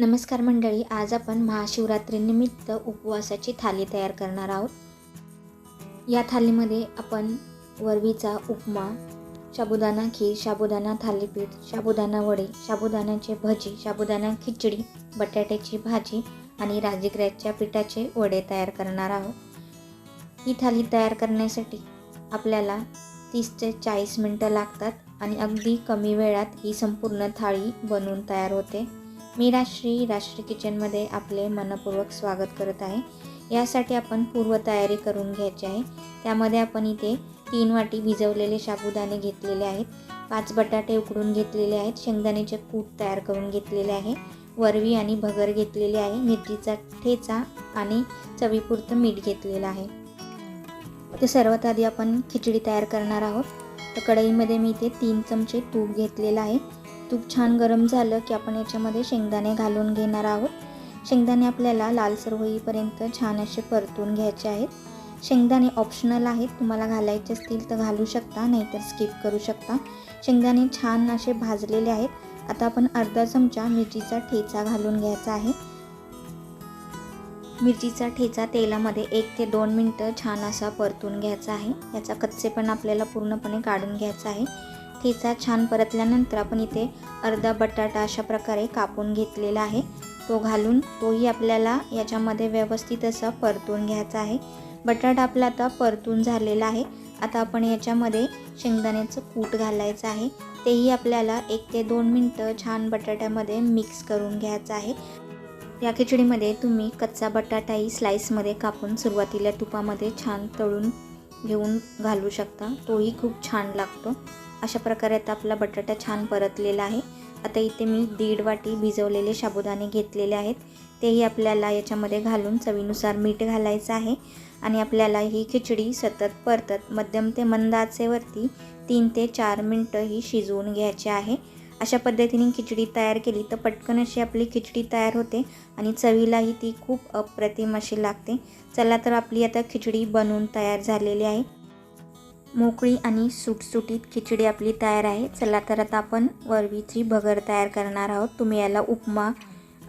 नमस्कार मंडळी आज आपण महाशिवरात्रीनिमित्त उपवासाची थाली तयार करणार आहोत. या थालीमध्ये आपण वरवीचा उपमा साबुदाणा खीर साबुदाणा थालीपीठ साबुदाणा वडे साबुदाण्याचे भजी साबुदाणा खिचडी बटाट्याची भाजी आणि राजगिऱ्याच्या पिठाचे वडे तयार करणार आहोत. ही थाली तयार करण्यासाठी आपल्याला तीस ते चाळीस मिनटं लागतात आणि अगदी कमी वेळात ही संपूर्ण थाळी बनवून तयार होते. मी राश्री राष्ट्रीय किचनमध्ये आपले मनपूर्वक स्वागत करत आहे. यासाठी आपण पूर्वतयारी करून घ्यायची आहे. त्यामध्ये आपण इथे तीन वाटी भिजवलेले साबुदाणे घेतलेले आहेत. पाच बटाटे उकडून घेतलेले आहेत. शेंगदाण्याचे कूट तयार करून घेतलेले आहे. वरवी आणि भगर घेतलेली आहे. मिरचीचा ठेचा आणि चवीपुरतं मीठ घेतलेलं आहे. ते सर्वात आधी आपण खिचडी तयार करणार आहोत. तर कढईमध्ये मी इथे तीन चमचे तूप घेतलेलं आहे. तूप छान गरम झालं की आपण याच्यामध्ये शेंगदाणे घालून घेणार आहोत. शेंगदाणे आपल्याला लालसर होईपर्यंत छान असे परतून घ्यायचे आहेत. शेंगदाणे ऑप्शनल आहेत. तुम्हाला घालायचे असतील तर घालू शकता नाहीतर स्किप करू शकता. शेंगदाणे छान असे भाजलेले आहेत. आता आपण अर्धा चमचा मिरचीचा ठेचा घालून घ्यायचा आहे. मिरचीचा ठेचा तेलामध्ये एक ते दोन मिनटं छान असा परतून घ्यायचा आहे. याचा कच्चेपण आपल्याला पूर्णपणे काढून घ्यायचा आहे. ठेचा छान परतल्यानंतर आपण इथे अर्धा बटाटा अशा प्रकारे कापून घेतलेला आहे. तो घालून तोही आपल्याला याच्यामध्ये व्यवस्थित असा परतून घ्यायचा आहे. बटाटा आपला आता परतून झालेला आहे. आता आपण याच्यामध्ये शेंगदाण्याचं कूट घालायचं आहे. तेही आपल्याला एक ते दोन मिनटं छान बटाट्यामध्ये मिक्स करून घ्यायचं आहे. या खिचडीमध्ये तुम्ही कच्चा बटाटाही स्लाईसमध्ये कापून सुरुवातीला तुपामध्ये छान तळून घेऊन घालू शकता. तोही खूप छान लागतो. अशा प्रकारे आता आपला बटाटा छान परतलेला आहे. आता इथे मी दीड वाटी भिजवलेले साबुदाणे घेतलेले आहेत. तेही आपल्याला याच्यामध्ये घालून चवीनुसार मीठ घालायचं आहे. आणि आपल्याला ही खिचडी सतत परतत मध्यम ते मंद आचेवरती तीन ते चार मिनटं ही शिजवून घ्यायची आहे. अशा पद्धतीने खिचडी तयार केली तर पटकन अशी आपली खिचडी तयार होते आणि चवीलाही ती खूप अप्रतिम अशी लागते. चला तर आपली आता खिचडी बनवून तयार झालेली आहे. मोकळी आणि सुटसुटीत खिचडी आपली तयार आहे. चला तर आता आपण वरवीची भगर तयार करणार आहोत. तुम्ही याला उपमा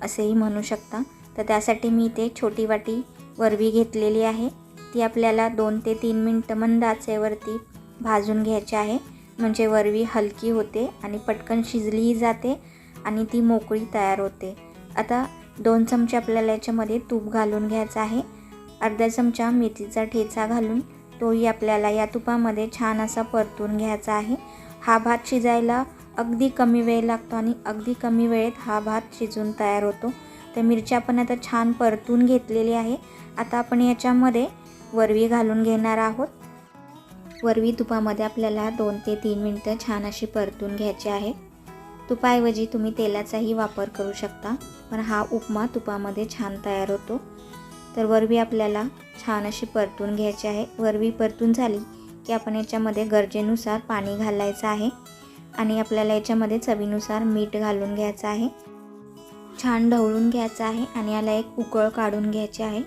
असेही म्हणू शकता. तर त्यासाठी मी इथे छोटी वाटी वरवी घेतलेली आहे. ती आपल्याला दोन ते तीन मिनटं मंद आचेवरती भाजून घ्यायची आहे. म्हणजे वरवी हलकी होते आणि पटकन शिजलीही जाते आणि ती मोकळी तयार होते. आता दोन चमचे आपल्याला याच्यामध्ये तूप घालून घ्यायचं आहे. अर्धा चमचा मेथीचा ठेचा घालून तोही आपल्याला या तुपामध्ये छान असा परतून घ्यायचा आहे. हा भात शिजायला अगदी कमी वेळ लागतो आणि अगदी कमी वेळेत हा भात शिजून तयार होतो. तर मिरची आपण आता छान परतून घेतलेली आहे. आता आपण याच्यामध्ये वरवी घालून घेणार आहोत. वरवी तुपामध्ये आपल्याला दोन ते तीन मिनटं छान अशी परतून घ्यायची आहे. तुपाऐवजी तुम्ही तेलाचाही वापर करू शकता पण हा उपमा तुपामध्ये छान तयार होतो. तर वरवी आपल्याला छान अशी परतून घ्यायची आहे. वरवी परतून झाली की आपण याच्यामध्ये गरजेनुसार पाणी घालायचं आहे आणि आपल्याला याच्यामध्ये चवीनुसार मीठ घालून घ्यायचं आहे. छान ढवळून घ्यायचं आहे आणि याला एक उकळ काढून घ्यायची आहे.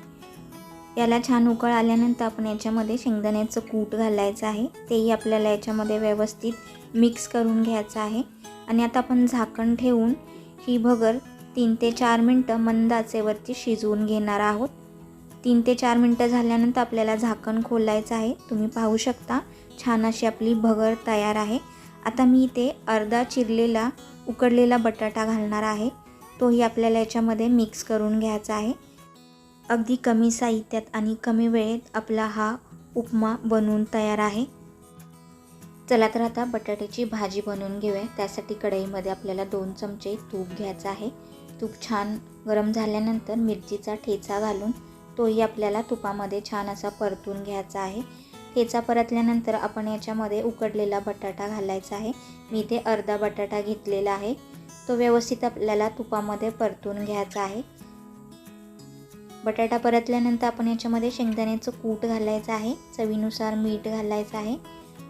याला छान उकळ आल्यानंतर आपण याच्यामध्ये शेंगदाण्याचं कूट घालायचं आहे. तेही आपल्याला याच्यामध्ये व्यवस्थित मिक्स करून घ्यायचं आहे. आणि आता आपण झाकण ठेवून ही भगर तीन ते चार मिनटं मंद आचेवरती शिजवून घेणार आहोत. तीन ते चार मिनटं झाल्यानंतर आपल्याला झाकण खोलायचं आहे. तुम्ही पाहू शकता छान अशी आपली भगर तयार आहे. आता मी इथे अर्धा चिरलेला उकडलेला बटाटा घालणार आहे. तोही आपल्याला याच्यामध्ये मिक्स करून घ्यायचा आहे. अगदी कमी साहित्यात आणि कमी वेळेत आपला हा उपमा बनवून तयार आहे. चला तर आता बटाट्याची भाजी बनवून घेऊया. त्यासाठी कढईमध्ये आपल्याला दोन चमचे तूप घ्यायचं आहे. तूप छान गरम झाल्यानंतर मिरचीचा ठेचा घालून तोही आपल्याला तुपामध्ये छान असा परतून घ्यायचा आहे. ठेचा परतल्यानंतर आपण याच्यामध्ये उकडलेला बटाटा घालायचा आहे. मी इथे अर्धा बटाटा घेतलेला आहे. तो व्यवस्थित आपल्याला तुपामध्ये परतून घ्यायचा आहे. बटाटा परतल्यानंतर आपण याच्यामध्ये शेंगदाण्याचं कूट घालायचं आहे. चवीनुसार मीठ घालायचं आहे.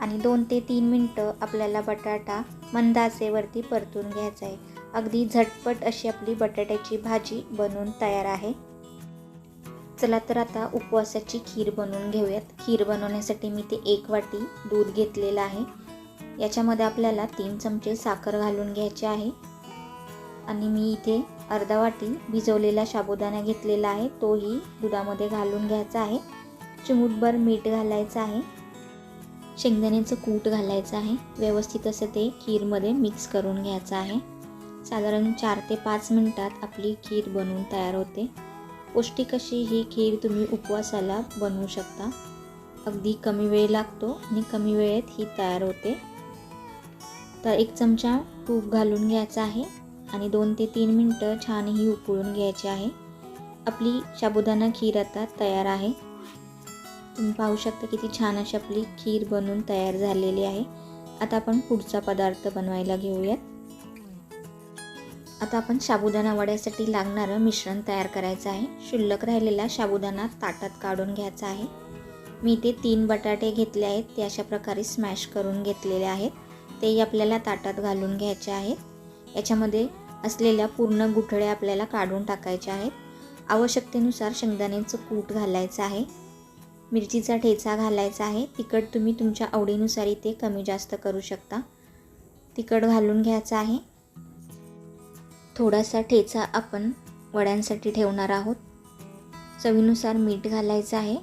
आणि दोन ते तीन मिनटं आपल्याला बटाटा मंदाचेवरती परतून घ्यायचा आहे. अगदी झटपट अशी आपली बटाट्याची भाजी बनवून तयार आहे. चला तर आता उपवासाची खीर बनवून घेऊयात. खीर बनवण्यासाठी मी ते एक वाटी दूध घेतलेलं आहे. याच्यामध्ये आपल्याला तीन चमचे साखर घालून घ्यायचे आहे. आणि मी इथे अर्धा वाटी भिजवलेला साबुदाणा घेतलेला आहे. तोही दुधामध्ये घालून घ्यायचा आहे. चिमूटभर मीठ घालायचं आहे. शेंगदाण्याचं कूट घालायचं आहे. व्यवस्थित असं ते खीरमध्ये मिक्स करून घ्यायचं आहे. साधारण चार ते पाच मिनटात आपली खीर बनवून तयार होते. पौष्टिक अशी ही खीर तुम्ही उपवासाला बनवू शकता. अगदी कमी वेळ लागतो आणि कमी वेळेत ही तयार होते. तर एक चमचा तूप घालून घ्यायचा आहे आणि दोन ते तीन मिनटं छान ही उकळून घ्यायची आहे. आपली साबुदाणा खीर आता तयार आहे. तुम्ही पाहू शकता किती छान अशी आपली खीर बनवून तयार झालेली आहे. आता आपण पुढचा पदार्थ बनवायला घेऊयात. आता आपण साबुदाणा वड्यासाठी लागणारं मिश्रण तयार करायचं आहे. शिल्लक राहिलेला साबुदाणा ताटात काढून घ्यायचा आहे. मी इथे तीन बटाटे घेतले आहेत. ते अशा प्रकारे स्मॅश करून घेतलेले आहेत. तेही आपल्याला ताटात घालून घ्यायचे आहेत याच्यामध्ये असलेल्या पूर्ण गुठळ्या आपल्याला काढून टाकायच्या आहेत. आवश्यकतेनुसार शेंगदाण्याचं कूट घालायचं आहे. मिरचीचा ठेचा घालायचा आहे. तिखट तुम्ही तुमच्या आवडीनुसार इथे कमी जास्त करू शकता. तिखट घालून घ्यायचं आहे. थोडासा ठेचा आपण वड्यांसाठी ठेवणार आहोत. चवीनुसार मीठ घालायचं आहे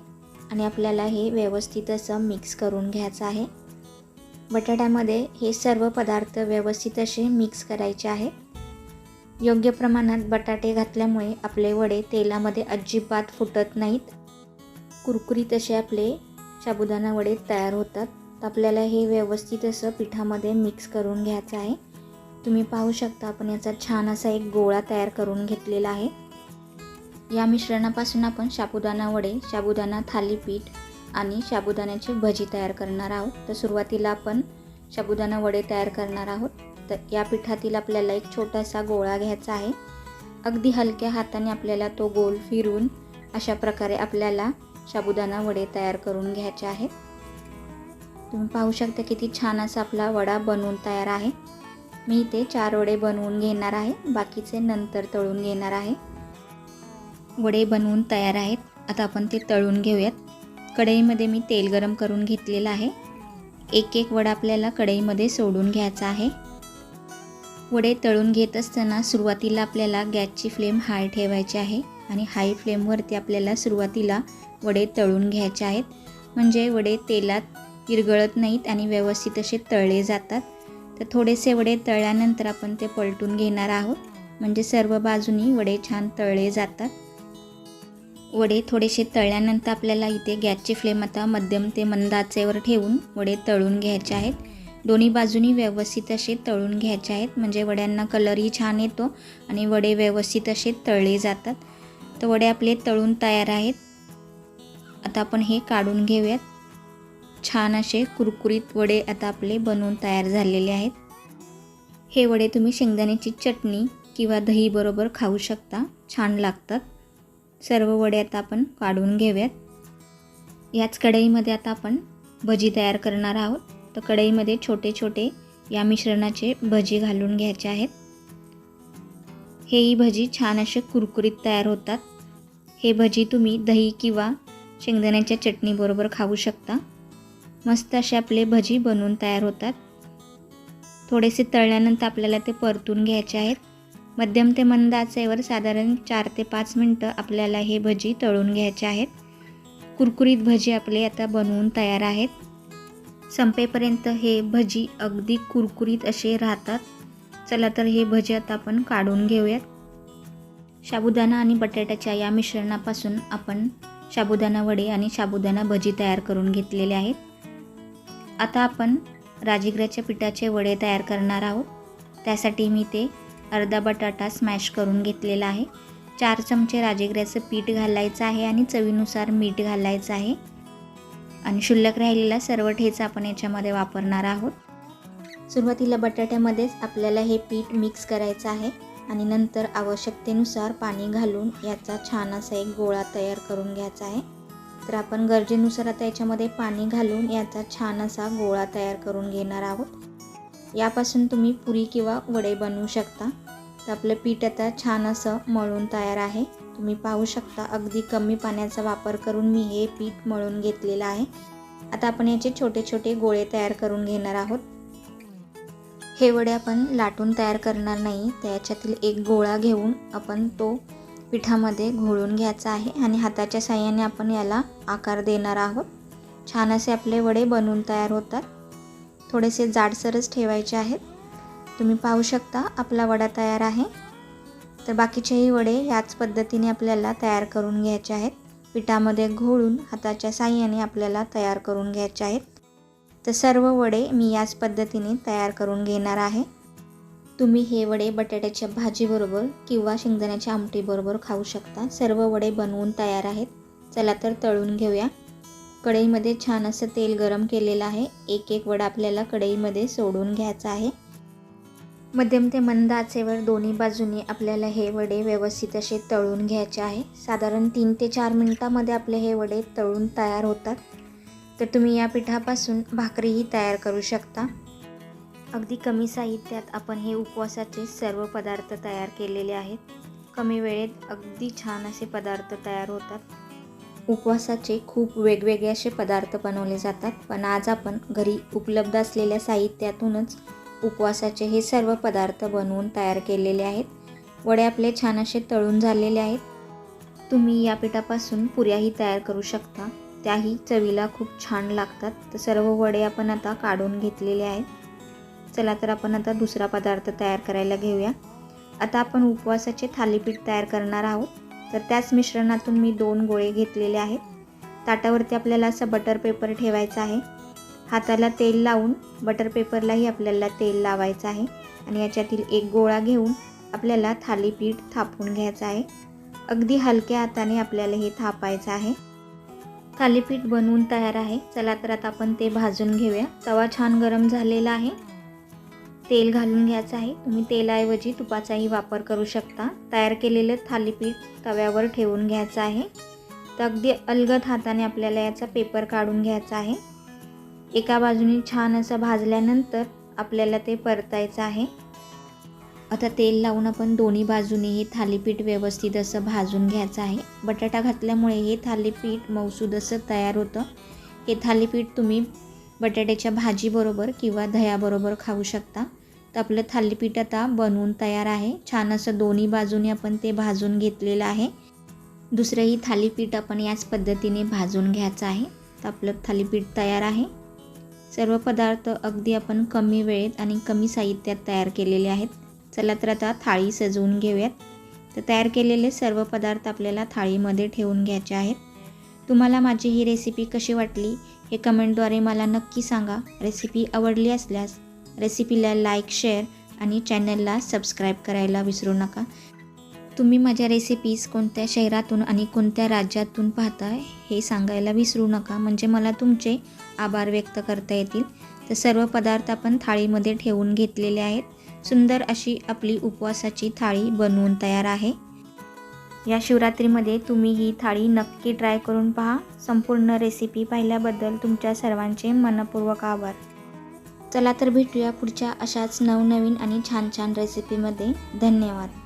आणि आपल्याला हे व्यवस्थित असं मिक्स करून घ्यायचं आहे. बटाट्यामध्ये हे सर्व पदार्थ व्यवस्थित असे मिक्स करायचे आहे. योग्य प्रमाणात बटाटे घातल्यामुळे आपले वडे तेलामध्ये अजिबात फुटत नाहीत. कुरकुरीत असे आपले साबुदाणा वडे तयार होतात. तर आपल्याला हे व्यवस्थित असं पिठामध्ये मिक्स करून घ्यायचं आहे. तुम्ही पाहू शकता आपण याचा छान असा एक गोळा तयार करून घेतलेला आहे. या मिश्रणापासून आपण साबुदाणा वडे साबुदाणा थालीपीठ आणि साबुदाण्याची भजी तयार करणार आहोत. तर सुरुवातीला आपण साबुदाणा वडे तयार करणार आहोत. तर या पिठातील आपल्याला एक छोटासा गोळा घ्यायचा आहे. अगदी हलक्या हाताने आपल्याला तो गोल फिरून अशा प्रकारे आपल्याला साबुदाणा वडे तयार करून घ्यायचे आहेत. तुम्ही पाहू शकता किती छान असा आपला वडा बनवून तयार आहे. मी इथे चार वडे बनवून घेणार आहे. बाकीचे नंतर तळून घेणार आहे. वडे बनवून तयार आहेत. आता आपण ते तळून घेऊयात. कढईमध्ये मी तेल गरम करून घेतलेलं आहे. एक एक वडा आपल्याला कढईमध्ये सोडून घ्यायचा आहे. वडे तळून घेत असताना सुरुवातीला आपल्याला गॅसची फ्लेम हाय ठेवायची आहे आणि हाय फ्लेमवरती आपल्याला सुरुवातीला वडे तळून घ्यायचे आहेत. म्हणजे वडे तेलात विरगळत नाहीत आणि व्यवस्थित असे तळले जातात. तर थोडेसे वडे तळल्यानंतर आपण ते पलटून घेणार आहोत. म्हणजे सर्व बाजूनी वडे छान तळले जातात. वडे थोडेसे तळल्यानंतर आपल्याला इथे गॅसची फ्लेम आता मध्यम ते मंद आचेवर ठेवून वडे तळून घ्यायचे आहेत. दोन्ही बाजूनी व्यवस्थित असे तळून घ्यायचे आहेत. म्हणजे वड्यांना कलरही छान येतो आणि वडे व्यवस्थित असे तळले जातात. तर वडे आपले तळून तयार आहेत. आता आपण हे काढून घेऊयात. छान असे कुरकुरीत वडे आता आपले बनवून तयार झालेले आहेत. हे वडे तुम्ही शेंगदाण्याची चटणी किंवा दहीबरोबर खाऊ शकता. छान लागतात. सर्व वडे आता आपण काढून घेऊयात. याच कढईमध्ये आता आपण भजी तयार करणार आहोत. तर कढईमध्ये छोटे छोटे या मिश्रणाचे भजी घालून घ्यायचे आहेत. हेही भजी छान असे कुरकुरीत तयार होतात. हे भजी तुम्ही दही किंवा शेंगदाण्याच्या चटणीबरोबर खाऊ शकता. मस्त असे आपले भजी बनवून तयार होतात. थोडेसे तळल्यानंतर आपल्याला ते परतून घ्यायचे आहेत. मध्यम ते मंद आचेवर साधारण चार ते पाच मिनटं आपल्याला हे भजी तळून घ्यायचे आहेत. कुरकुरीत भजी आपले आता बनवून तयार आहेत. संपेपर्यंत हे भजी अगदी कुरकुरीत असे राहतात. चला तर हे भजी आता आपण काढून घेऊयात. साबुदाणा आणि बटाट्याच्या या मिश्रणापासून आपण साबुदाणा वडे आणि साबुदाणा भजी तयार करून घेतलेले आहेत. आता आपण राजगिऱ्याच्या पिठाचे वडे तयार करणार आहोत. त्यासाठी मी ते अर्धा बटाटा स्मॅश करून घेतलेला आहे. चार चमचे राजगिऱ्याचं पीठ घालायचं आहे आणि चवीनुसार मीठ घालायचं आहे. आणि शुल्लक राहिलेला सर्व ठेचा आपण याच्यामध्ये वापरणार आहोत. सुरुवातीला बटाट्यामध्येच आपल्याला हे पीठ मिक्स करायचं आहे आणि नंतर आवश्यकतेनुसार पाणी घालून याचा छान असा एक गोळा तयार करून घ्यायचा आहे. तर आपण गरजेनुसार आता याच्यामध्ये पाणी घालून याचा छान असा गोळा तयार करून घेणार आहोत. यापासून तुम्ही पुरी किंवा वडे बनवू शकता. तर आपलं पीठ आता छान असं मळून तयार आहे. तुम्ही पाहू शकता अगदी कमी पाण्याचा वापर करून मी हे पीठ मळून घेतलेलं आहे. आता आपण याचे छोटे छोटे गोळे तयार करून घेणार आहोत. हे वडे आपण लाटून तयार करणार नाही. त्याच्यातील एक गोळा घेऊन आपण तो पिठामध्ये घोळून घ्यायचा आहे आणि हाताच्या साह्याने आपण याला आकार देणार आहोत. छान असे आपले वडे बनवून तयार होतात. थोडेसे जाडसरच ठेवायचे आहेत. तुम्ही पाहू शकता आपला वडा तयार आहे. तर बाकीचेही वडे याच पद्धतीने आपल्याला तयार करून घ्यायचे आहेत. पिठामध्ये घोळून हाताच्या साह्याने आपल्याला तयार करून घ्यायचे आहेत. तर सर्व वडे मी याच पद्धतीने तयार करून घेणार आहे. तुम्ही हे वडे बटाट्याच्या भाजीबरोबर किंवा शेंगदाण्याच्या आमटीबरोबर खाऊ शकता. सर्व वडे बनवून तयार आहेत. चला तर तळून घेऊया. कढईमध्ये छान असं तेल गरम केलेलं आहे. एक एक वडा आपल्याला कढईमध्ये सोडून घ्यायचा आहे. मध्यम ते मंद आचेवर दोन्ही बाजूनी आपल्याला हे वडे व्यवस्थित असे तळून घ्यायचे आहे. साधारण तीन ते चार मिनटामध्ये आपले हे वडे तळून तयार होतात. तर तुम्ही या पिठापासून भाकरीही तयार करू शकता. अगदी कमी साहित्यात आपण हे उपवासाचे सर्व पदार्थ तयार केलेले आहेत. कमी वेळेत अगदी छान असे पदार्थ तयार होतात. उपवासाचे खूप वेगवेगळे असे पदार्थ बनवले जातात. पण आज आपण घरी उपलब्ध असलेल्या साहित्यातूनच उपवासाचे हे सर्व पदार्थ बनवून तयार केलेले आहेत. वडे आपले छान असे तळून झालेले आहेत. तुम्ही या पिठापासून पुऱ्याही तयार करू शकता. त्याही चवीला खूप छान लागतात. तर सर्व वडे आपण आता काढून घेतलेले आहेत. चला तर आपण आता दुसरा पदार्थ तयार करायला घेऊया. आता आपण उपवासाचे थालीपीठ तयार करणार आहोत. तर त्याच मिश्रणातून मी दोन गोळे घेतलेले आहेत. ताटावरती आपल्याला असा बटर पेपर ठेवायचा आहे. हाताला तेल लावून बटर पेपरलाही आपल्याला तेल लावायचं आहे. आणि याच्यातील एक गोळा घेऊन आपल्याला थालीपीठ थापून घ्यायचं आहे. अगदी हलक्या हाताने आपल्याला हे थापायचं आहे. थालीपीठ बनवून तयार आहे. चला तर आता आपण ते भाजून घेऊया. तवा छान गरम झालेला आहे. तेल घालून घ्यायचं आहे. तुम्ही तेलाऐवजी तुपाचाही वापर करू शकता. तयार केलेलं थालीपीठ तव्यावर ठेवून घ्यायचं आहे. तर अगदी अलगद हाताने आपल्याला याचा पेपर काढून घ्यायचा आहे. एका बाजूने छान असं भाजल्यानंतर आपल्याला ते परतायचं आहे. आता तेल लावून आपण दोन्ही बाजूने हे थालीपीठ व्यवस्थित असं भाजून घ्यायचं आहे. बटाटा घातल्यामुळे हे थालीपीठ मौसूद असं तयार होतं. हे थालीपीठ तुम्ही बटाट्याच्या भाजीबरोबर किंवा दह्याबरोबर खाऊ शकता. तर आपलं थालीपीठ आता बनवून तयार आहे. छान असं दोन्ही बाजूने आपण ते भाजून घेतलेलं आहे. दुसरंही थालीपीठ आपण याच पद्धतीने भाजून घ्यायचं आहे. तर आपलं थालीपीठ तयार आहे. सर्व पदार्थ अगदी आपण कमी वेळेत आणि कमी साहित्यात तयार केलेले आहेत. चला तर आता थाळी सजवून घेऊयात. तर तयार केलेले सर्व पदार्थ आपल्याला थाळीमध्ये ठेवून घ्यायचे आहेत. तुम्हाला माझी ही रेसिपी कशी वाटली हे कमेंटद्वारे मला नक्की सांगा. रेसिपी आवडली असल्यास रेसिपीला लाईक शेअर आणि चॅनलला सबस्क्राईब करायला विसरू नका. तुम्ही माझ्या रेसिपीज कोणत्या शहरातून आणि कोणत्या राज्यातून पाहताय हे सांगायला विसरू नका. म्हणजे मला तुमचे आभार व्यक्त करता येतील. तर सर्व पदार्थ आपण थाळीमध्ये ठेवून घेतलेले आहेत. सुंदर अशी आपली उपवासाची थाळी बनवून तयार आहे. या शिवरात्रीमध्ये तुम्ही ही थाळी नक्की ट्राय करून पहा. संपूर्ण रेसिपी पाहिल्याबद्दल तुमच्या सर्वांचे मनपूर्वक आभार. चला तर भेटूया पुढच्या अशाच नवनवीन आणि छान छान रेसिपीमध्ये धन्यवाद.